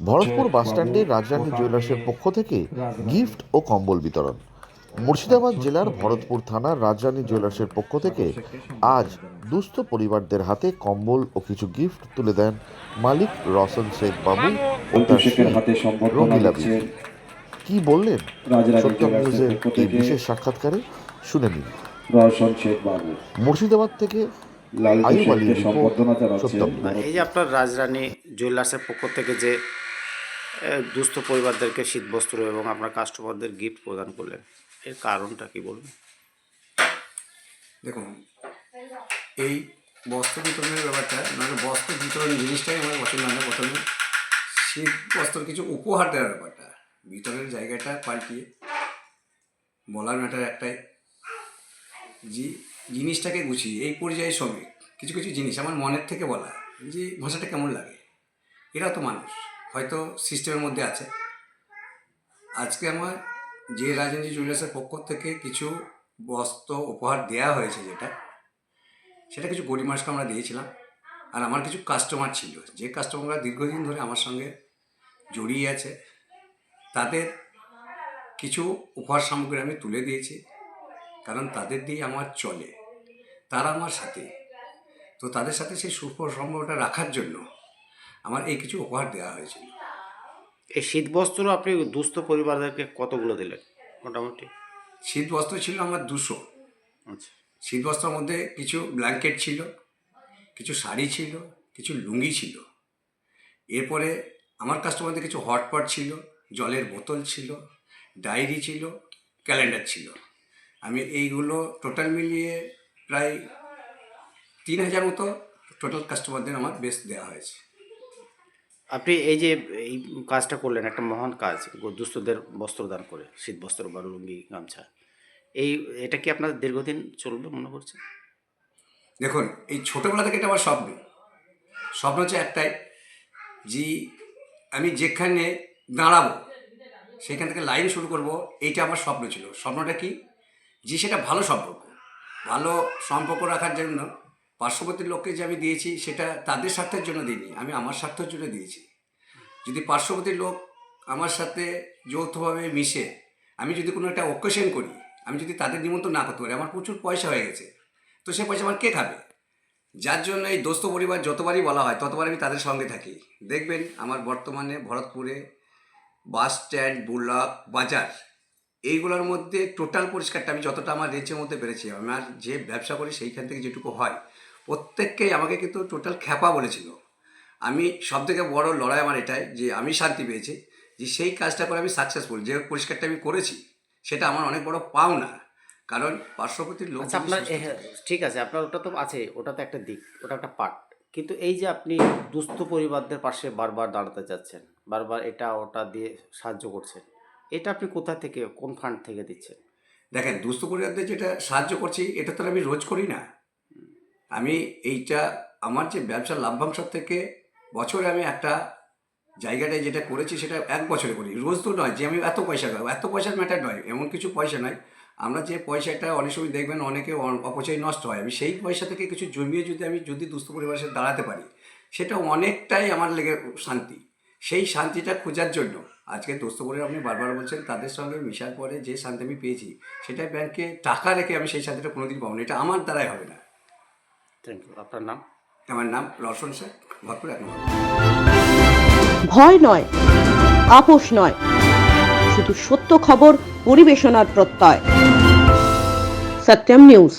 ভরতপুর বাসস্ট্যান্ডে রাজরানী জুয়েলার্সের পক্ষ থেকে গিফট ও কম্বল বিতরণ। মুর্শিদাবাদ জেলার ভরতপুর থানার রাজরানী জুয়েলার্সের পক্ষ থেকে আজ দুস্থ পরিবারদের হাতে কম্বল ও কিছু গিফট তুলে দেন মালিক রসন শেখ বাবু ও তার রঙ্গিলা কি বললেন? রাজরানী সত্যম নিউজের এই বিশেষ সাক্ষাৎকারে শুনে নিন। রওশন শেখ বাবু। মুর্শিদাবাদ থেকে। এই যে আপনার রাজরানী জুয়েলার্সের পক্ষ থেকে যে দুস্থ পরিবারদেরকে শীতবস্ত্র এবং আপনার কাস্টমারদের গিফট প্রদান করলেন। এর কারণটা কি বলবেন দেখুন, এই বস্ত্র বিতরণের ব্যাপারটা মানে বস্ত্র বিতরণ জিনিসটাই আমার পছন্দ না। প্রথমে শীত বস্ত্র কিছু উপহার দেওয়ার ব্যাপারটা, বিতরণের জায়গাটা পাল্টিয়ে বলার ম্যাটার একটাই। যে জিনিসটাকে গুছিয়ে, এই পর্যায়ের সঙ্গে কিছু কিছু জিনিস আমার মনের থেকে বলা, যে ভাষাটা কেমন লাগে, এরা তো মানুষ। হয়তো সিস্টেমের মধ্যে আছে। আজকে আমার যে রাজনীতি জুয়েলার্সের পক্ষ থেকে কিছু বস্ত্র উপহার দেওয়া হয়েছে যেটা, সেটা কিছু গরিব মানুষকে আমরা দিয়েছিলাম। আর আমার কিছু কাস্টমার ছিল। যে কাস্টমাররা দীর্ঘদিন ধরে আমার সঙ্গে জড়িয়ে আছে, তাদের কিছু উপহার সামগ্রী আমি তুলে দিয়েছি। কারণ তাদের দিয়ে আমার চলে। তারা আমার সাথে। তো তাদের সাথে সেই সুখ সম্পর্কটা রাখার জন্য আমার এই কিছু উপহার দেওয়া হয়েছিল। এই শীতবস্ত্র আপনি দুস্থ পরিবারদেরকে কতগুলো দিলেন? মোটামুটি। শীত বস্ত্র ছিল আমার দুশো। আচ্ছা। শীত বস্ত্রের মধ্যে কিছু ব্ল্যাঙ্কেট ছিল কিছু শাড়ি ছিল কিছু লুঙ্গি ছিল। এরপরে আমার কাস্টমারদের কিছু হটপট ছিল জলের বোতল ছিল ডায়েরি ছিল ক্যালেন্ডার ছিল। আমি এইগুলো টোটাল মিলিয়ে প্রায় তিন হাজার মতো টোটাল কাস্টমারদের আমার বেশ দেওয়া হয়েছে। আপনি এই যে, এই কাজটা করলেন, একটা মহান কাজ দুস্থদের বস্ত্র দান করে, শীত বস্ত্র বা লুঙ্গি গামছা, এই, এটা কি আপনার দীর্ঘদিন চলবে মনে করছে দেখুন, এই ছোটোবেলা থেকে এটা আমার স্বপ্ন। স্বপ্ন হচ্ছে একটাই যে, আমি যেখানে দাঁড়াবো, সেখান থেকে লাইন শুরু করব, এইটা আমার স্বপ্ন ছিল। স্বপ্নটা কি? যে, সেটা ভালো সম্পর্ক। ভালো সম্পর্ক রাখার জন্য পার্শ্ববর্তী লোককে যে আমি দিয়েছি, সেটা তাদের স্বার্থের জন্য দিইনি, আমি আমার স্বার্থের জন্য দিয়েছি। যদি পার্শ্ববর্তী লোক আমার সাথে যৌথভাবে মিশে, আমি যদি কোনো একটা অকেশন করি, আমি যদি তাদের নিমন্ত্রণ না করতে পারি, আমার প্রচুর পয়সা হয়ে গেছে। তো সে পয়সা আমার কে খাবে? যার জন্য এই দোস্ত পরিবার যতবারই বলা হয় ততবার আমি তাদের সঙ্গে থাকি। দেখবেন আমার বর্তমানে ভরতপুরে বাস স্ট্যান্ড বুলাক বাজার এইগুলোর মধ্যে টোটাল পরিষ্কারটা আমি যতটা আমার রেঞ্জের মধ্যে পেরেছি আমার যে ব্যবসা করি সেইখান থেকে যেটুকু হয় প্রত্যেককেই আমাকে কিন্তু টোটাল খ্যাপা বলেছিল। আমি সব থেকে বড় লড়াই আমার এটাই যে আমি শান্তি পেয়েছি যে সেই কাজটা করে আমি সাকসেসফুল যে পরিষ্কারটা আমি করেছি সেটা আমার অনেক বড় পাওনা। কারণ পার্শ্ববর্তী লোক আচ্ছা আপনার ঠিক আছে আপনার ওটা তো আছে ওটা তো একটা দিক ওটা একটা পার্ট কিন্তু এই যে আপনি দুস্থ পরিবারদের পাশে বারবার দাঁড়াতে চাচ্ছেন বারবার এটা ওটা দিয়ে সাহায্য করছেন এটা আপনি কোথা থেকে, কোন ফান্ড থেকে দিচ্ছেন? দেখেন, দুস্থ পরিবারদের যেটা সাহায্য করছি, এটা তো আমি রোজ করি না। আমি এইটা, আমার যে ব্যবসার লাভ্যাংশ থেকে বছরে আমি একটা জায়গাটায় যেটা করেছি, সেটা এক বছরে করি। রোজ তো নয়, যে আমি এত পয়সা খাব, এত পয়সার ম্যাটার নয়, এমন কিছু পয়সা নয়। আমরা যে পয়সাটা অনেক সময় দেখবেন অনেকে অপচয় নষ্ট হয়। আমি সেই পয়সা থেকে কিছু জমিয়ে যদি আমি, যদি দুস্থ পরিবারের দাঁড়াতে পারি, সেটা অনেকটাই আমার লেগে শান্তি। সেই শান্তিটা খোঁজার জন্য। আজকে দোস্ত করে আপনি বারবার বলছেন তাদের সঙ্গে মিশার পরে যে শান্তি আমি পেয়েছি সেটা ব্যাংকে টাকা রেখে আমি সেই শান্তিটা কোনোদিন পাবো না। এটা আমার দ্বারাই হবে না। থ্যাংক ইউ আপনার নাম? আমার নাম রশন স্যার ভরপুর এক নম্বর। ভয় নয় আপোষ নয় শুধু সত্য খবর পরিবেশনার প্রত্যয়। সত্যম নিউজ।